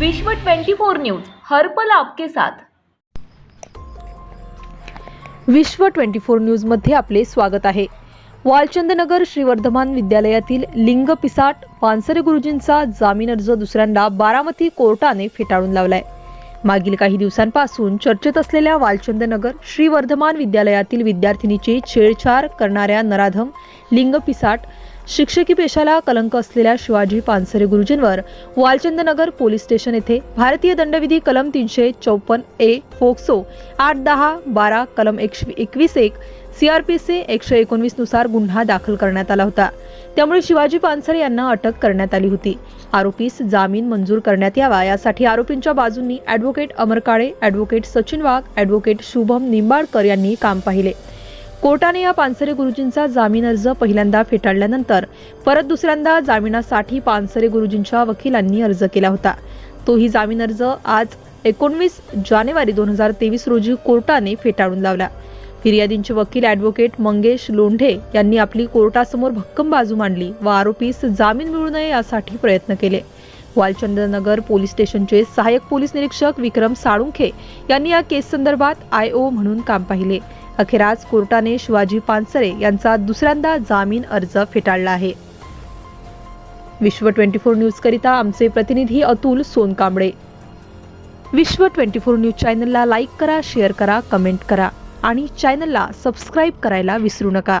विश्व 24 न्यूज हर्पल आपके साथ. विश्व ट्वेंटी फोर न्यूजमध्ये आपले स्वागत आहे. वालचंदनगर श्रीवर्धमान विद्यालयातील लिंग पिसाट पानसरे गुरुजींचा जामीन अर्ज दुसऱ्यांदा बारामती कोर्टाने फेटाळून लावलाय. मागील काही दिवसांपासून चर्चेत असलेल्या वालचंदनगर श्रीवर्धमान विद्यालयातील विद्यार्थिनीची छेडछाड करणाऱ्या नराधम लिंग पिसाट शिक्षकी पेशाला कलंक असलेल्या शिवाजी पानसरे गुरुजींवर वालचंदनगर पोलीस स्टेशन येथे भारतीय दंडविधी कलम तीनशे चौपन्न ए फोक्सो आठ दहा बारा कलम एकशे एकवीस एक सीआरपीसी एकशे एकोणवीसनुसार गुन्हा दाखल करण्यात आला होता. त्यामुळे शिवाजी पानसरे यांना अटक करण्यात आली होती. आरोपीस जामीन मंजूर करण्यात यावा यासाठी आरोपींच्या बाजूंनी advocate Amar Kale advocate Sachin Wagh advocate Shubham Nimbalkar यांनी काम पाहिले. कोर्टाने या पानसरे गुरुजींचा जामीन अर्ज पहिल्यांदा फेटाळल्यानंतर परत दुसऱ्यांदा जामिनासाठी पानसरे गुरुजींच्या वकिलांनी अर्ज केला होता. तोही जामीन अर्ज आज एकोणवीस जानेवारी दोन हजार तेवीस रोजी कोर्टाने फेटाळून लावला. फिर्यादींचे वकील ॲडव्होकेट मंगेश लोंढे यांनी आपली कोर्टासमोर भक्कम बाजू मांडली व आरोपीस जामीन मिळू नये यासाठी प्रयत्न केले. वालचंद्रनगर पोलीस स्टेशनचे सहाय्यक पोलीस निरीक्षक विक्रम साळुंखे यांनी या केस संदर्भात आय ओ म्हणून काम पाहिले. अखेर आज कोर्टाने शिवाजी पानसरे यांचा दुसऱ्यांदा जामीन अर्ज फेटाळला आहे. विश्व ट्वेंटी फोर न्यूज करिता आमचे प्रतिनिधी Atul Sonkamble. Vishwa twenty four news चॅनलला लाईक करा शेअर करा कमेंट करा आणि चॅनलला सबस्क्राईब करायला विसरू नका.